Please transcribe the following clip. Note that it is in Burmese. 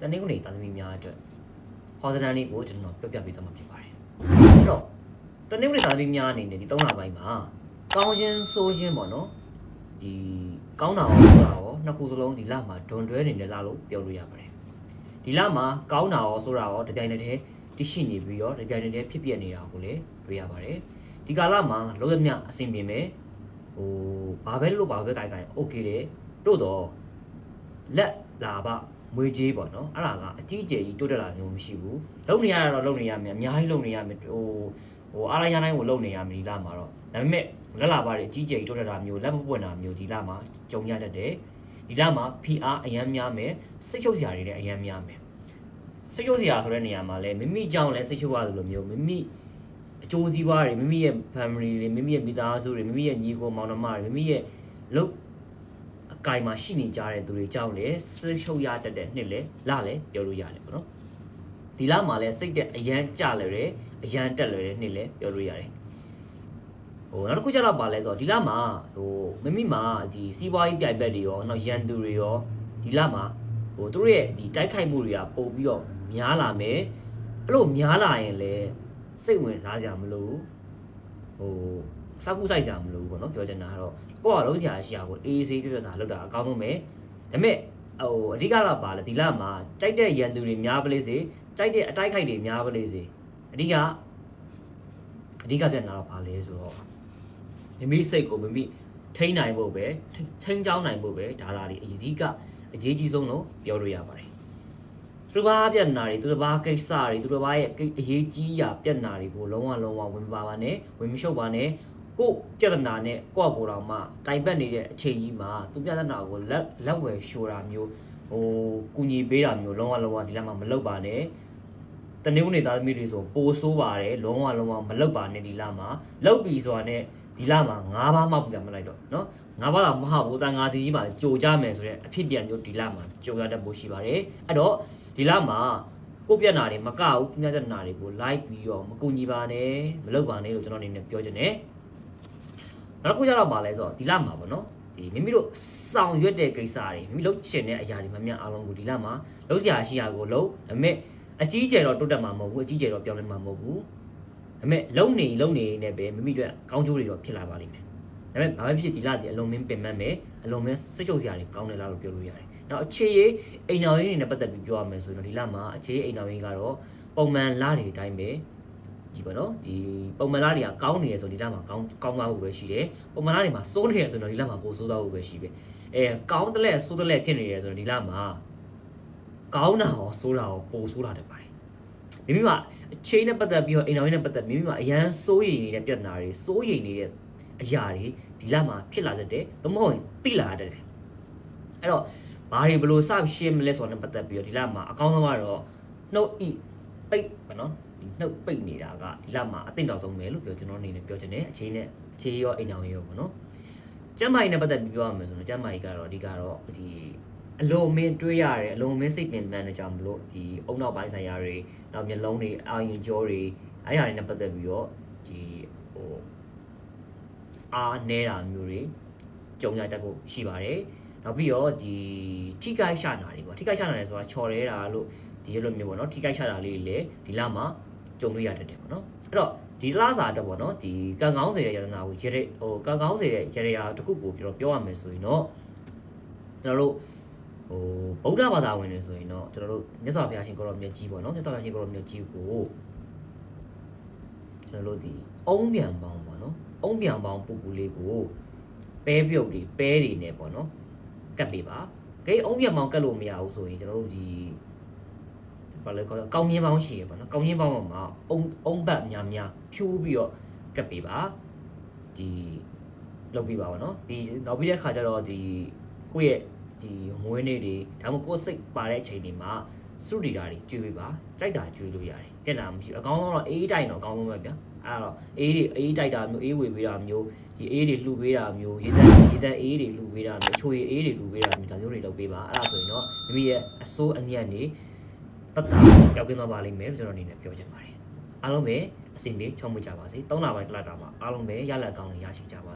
တနင်္ဂနွေတာသမီများအတွက်ဟောဒနန်လေးကိုကျွန်တော်ပြောပြပေးသွားမှာဖြစ်ပါတယ်အဲ့တော့တနင်္ဂနွေတာသမီများအနေနဲ့ဒီ၃လပိုင်းမှာကောင်းခြင်းဆိုးခြင်းပေါ့နော်ဒီကောင်းတာရောဆိုးတာရောနှစ်ခုစလုံးဒီလမှာဒွန်တွဲနေတယ်လားလို့ပြောလို့ရပါတယ်ဒီလမှာကောင်းတာရောဆိုတာရောတပြိုင်တည်းတရှိနေပြီးတော့တပြိုင်တည်းဖြစ်ပြနေတာကိုလည်းတွေ့ရပါတယ်ဒီကာလမှာလုံးဝမြအဆင်ပြေမယ်ဟိုဘာပဲလို့ဘာပဲကြိုက်ကြိုက် okay တယ်တို့တော့လက်လာပါ မွေကြီးပေါ့နော်အဲ့ဒါကအကြီးကျယ်ကြီးတိုးတက်လာမျိုးမရှိဘူးလုံနေရတာတော့လုံနေရမယ်အများကြီးလုံနေရမယ်ဟိုဟိုအားရရတိုင်းကိုလုံနေရမယ်ဒီလမှာတော့ဒါပေမဲ့လက်လာပါတွေအကြီးကျယ်ကြီးတိုးတက်တာမျိုးလက်မပွင့်တာမျိုးဒီလမှာကြုံရတတ်တယ်ဒီလမှာ PR အရန်များမယ်စိတ်ချုပ်စရာတွေလည်းအရန်များမယ်စိတ်ချုပ်စရာဆိုတဲ့နေရာမှာလည်းမိမိကြောင့်လည်းစိတ်ချုပ်ရတယ်လို့မျိုးမိမိအကျိုးစီးပွားတွေမိမိရဲ့ family တွေမိမိရဲ့မိသားစုတွေမိမိရဲ့ညီကိုမောင်နှမတွေမိမိရဲ့လုပ်အ ကင်မှာရှိနေကြတဲ့သူတွေကြောင့်လည်းစိတ်ချုပ်ရတတ်တဲ့နှစ်လည်းလလည်းပြောလို့ရတယ်ပေါ့နော်ဒီလမှာလည်းစိတ်တဲ့အရန်ကြလွယ်တယ်အရန်တက်လွယ်တဲ့နှစ်လည်းပြောလို့ရတယ်ဟိုနောက်တစ်ခုကျတော့ပါလဲဆိုတော့ဒီလမှာဟိုမိမိမှာဒီစီးပွားရေးပြိုင်ဘက်တွေရောနောက်ရန်သူတွေရောဒီလမှာဟိုသူတို့ရဲ့ဒီတိုက်ခိုက်မှုတွေကပို့ပြီးတော့များလာမယ်အဲ့လိုများလာရင်လည်းစိတ်ဝင်စားကြမလို့ဟိုစောက်ကူဆိုင်ကြမလို့ ပေါ့နော်ပြောချင်တာကတော့ကိုယ့်ကလုံးစရာရှိတာကိုအေးအေးဆေးပြပြတာလုပ်တာအကောင်းဆုံးပဲဒါပေမဲ့ဟိုအဓိကတော့ပါလဲဒီလမှာကြိုက်တဲ့ရန်သူတွေများပလေးစေကြိုက်တဲ့အတိုက်ခိုက်တွေများပလေးစေအဓိကအဓိကပြန်လာတော့ပါလဲဆိုတော့မိမိစိတ်ကိုမိမိထိန်းနိုင်ဖို့ပဲထိန်းချောင်းနိုင်ဖို့ပဲဒါလာတွေအဓိကအရေးကြီးဆုံးလို့ပြောလို့ရပါတယ်သူတစ်ပါးပြက်နာတွေသူတစ်ပါးကိစ္စတွေသူတစ်ပါးရဲ့အရေးကြီးရာပြက်နာတွေကိုလုံးဝလုံးဝဝင်မပါပါနဲ့ဝင်မရှုပ်ပါနဲ့ ကိုပြက်နာနဲ့ကိုယ့်ကိုယ်တော်မှတိုင်ပတ်နေတဲ့အချိန်ကြီးမှာသူပြက်နာကိုလက်လက်ဝယ်ရှိုးတာမျိုးဟိုကူညီပေးတာမျိုးလုံးဝလုံးဝဒီလမှာမလုပ်ပါနဲ့တနင်္ဂနွေသားသမီးတွေဆိုပိုဆိုးပါတယ်လုံးဝလုံးဝမလုပ်ပါနဲ့ဒီလမှာလုပ်ပြီဆိုတာနဲ့ဒီလမှာ၅ပါးမှပြန်မလိုက်တော့เนาะ၅ပါးတော့မဟုတ်ဘူးတန်ငါးစီကြီးမှာကြိုကြမယ်ဆိုတဲ့အဖြစ်ပြန်မျိုးဒီလမှာကြိုရတတ်ဖို့ရှိပါတယ်အဲ့တော့ဒီလမှာကိုပြက်နာတွေမကဘူးပြက်နာတွေကို like ပြီးတော့မကူညီပါနဲ့မလုပ်ပါနဲ့လို့ကျွန်တော်အနေနဲ့ပြောချင်တယ် နောက်တစ်ခုကျတော့ပါလဲဆိုတော့ဒီလမှာပေါ့နော်ဒီမိမိတို့ဆောင်ရွက်တဲ့ကိစ္စတွေမိမိလုပ်ချင်တဲ့အရာတွေမှများအားလုံးကိုဒီလမှာလုပ်စရာရှိရာကိုလုပ်ဒါပေမဲ့အကြီးကျယ်တော့တိုးတက်မှာမဟုတ်ဘူးအကြီးကျယ်တော့ပြောင်းလဲမှာမဟုတ်ဘူးဒါပေမဲ့လုံနေလုံနေနဲ့ပဲမိမိတို့ကောင်းကျိုးတွေတော့ဖြစ်လာပါလိမ့်မယ်ဒါပေမဲ့ဘာပဲဖြစ်ဒီလဒီအလုံးမင်းပင်မမယ်အလုံးမင်းစိတ်ချုပ်စရာတွေကောင်းတယ်လားလို့ပြောလို့ရတယ်နောက်အခြေရေးအိမ်တော်ရင်းတွေနဲ့ပတ်သက်ပြီးပြောရမယ်ဆိုရင်ဒီလမှာအခြေရေးအိမ်တော်ရင်းကတော့ပုံမှန်လားတွေအတိုင်းပဲ ဒီပေါ့နော်ဒီပုံမှန်လားတွေကကောင်းနေရဆိုဒီလမှာကောင်းကောင်းသွားဖို့ပဲရှိတယ်ပုံမှန်လားတွေမှာစိုးနေရဆိုတော့ဒီလမှာပိုဆိုးသွားဖို့ပဲရှိပဲအဲကောင်းတဲ့လက်ဆိုးတဲ့လက်ဖြစ်နေရဆိုတော့ဒီလမှာကောင်းတာရောဆိုးတာရောပိုဆိုးတာတက်ပါတယ်မိမိမှာအချိန်နဲ့ပတ်သက်ပြီးတော့အိမ်တော်ရင်းနဲ့ပတ်သက်မိမိမှာအရန်စိုးရိမ်နေတဲ့ပြဿနာတွေစိုးရိမ်နေတဲ့အရာတွေဒီလမှာဖြစ်လာတတ်တယ်။သို့မဟုတ်ရင်တိလာတတ်တယ်။အဲ့တော့ဘာတွေဘလို့စရှင်းမလဲဆိုတော့ပတ်သက်ပြီးတော့ဒီလမှာအကောင်းဆုံးကတော့နှုတ်ဤပိတ်ပေါ့နော်ဒီ နှုတ်ပိတ်နေတာကဒီလမှာအသင့်တော်ဆုံးပဲလို့ပြောကျွန်တော်အနေနဲ့ပြောချင်တယ်အခြေနဲ့အခြေရောအိမ်တော်ရောပေါ့နော်။ကျမ်းမာရေးနဲ့ပတ်သက်ပြီးပြောရမယ်ဆိုတော့ကျမ်းမာရေးကတော့အဓိကတော့ဒီအလုံးမင်းတွေးရတယ်အလုံးမင်းစိတ်ပင်ပန်းနေကြမလို့ဒီအုံနောက်ပိုင်းဆိုင်ရာတွေနောက်မျက်လုံးတွေအာရုံကြောတွေအဲ့အရာတွေနဲ့ပတ်သက်ပြီးတော့ဒီဟိုအားနေတာမျိုးတွေကြုံရတတ်ဖို့ရှိပါတယ်။နောက်ပြီးတော့ဒီထိခိုက်ရှာနာတွေပေါ့ထိခိုက်ရှာနာတွေဆိုတာချော်ရဲတာလို့ဒီလိုမျိုးပေါ့နော်ထိခိုက်ရှာတာလေးတွေလည်းဒီလမှာ ကြုံလို့ရတတ်တယ်ပေါ့နော်။အဲ့တော့ဒီလစာတော့ပေါ့နော်ဒီကံကောင်းစေတဲ့ယတနာကိုရတဲ့ဟိုကံကောင်းစေတဲ့ရရတစ်ခုကိုပြောပြောရမယ်ဆိုရင်တော့ကျွန်တော်တို့ဟိုဗုဒ္ဓဘာသာဝင်တွေဆိုရင်တော့ကျွန်တော်တို့မြတ်စွာဘုရားရှင်ကိုရောမြတ်ကြီးပေါ့နော်မြတ်စွာဘုရားရှင်ကိုရောမြတ်ကြီးကိုကျွန်တော်တို့ဒီအုံးပြန်ပေါင်းပေါ့နော်အုံးပြောင်ပေါင်းပူပူလေးကိုပဲပြုတ်တွေပဲတွေနဲ့ပေါ့နော်ကတ်ပေးပါဂိတ်အုံးပြောင်ပေါင်းကတ်လို့မရဘူးဆိုရင်ကျွန်တော်တို့ဒီ ဘာလဲခေါ်ကောင်းမြင်းပေါင်းရှိရပေါ့နော်ကောင်းမြင်းပေါင်းမှာအုံအုံဘတ်များများဖြိုးပြီးတော့ကတ်ပေးပါဒီလုပ်ပြီးပါပေါ့နော်ဒီနောက်ပြီးတဲ့ခါကျတော့ဒီကိုယ့်ရဲ့ဒီမွေးနေ့တွေဒါမှမဟုတ်ကိုယ်စိတ်ပါတဲ့အချိန်တွေမှာစုတီတာတွေကျွေးပေးပါကြိုက်တာကျွေးလို့ရတယ်တက်တာမရှိဘူးအကောင်းဆုံးတော့အေးတိုင်တော့အကောင်းဆုံးပဲဗျာအဲ့တော့အေးတွေအေးတိုက်တာမျိုးအေးဝေပေးတာမျိုးဒီအေးတွေလှူပေးတာမျိုးရေသက်ရေသက်အေးတွေလှူပေးတာမျိုးချိုရည်အေးတွေလှူပေးတာမျိုးဒါမျိုးတွေလုပ်ပေးပါအဲ့ဒါဆိုရင်တော့မိမိရဲ့အစိုးအညံ့နေ တတ်တာပြောက်ကင်းသွားပါလိမ့်မယ်လို့ကျွန်တော်အနေနဲ့ပြောချင်ပါတယ်အားလုံးပဲအစီအမေချောင်းမွေကြပါစေ၃လပိုင်းတစ်လတာမှာအားလုံးပဲရလက်ကောင်းတွေရရှိကြပါ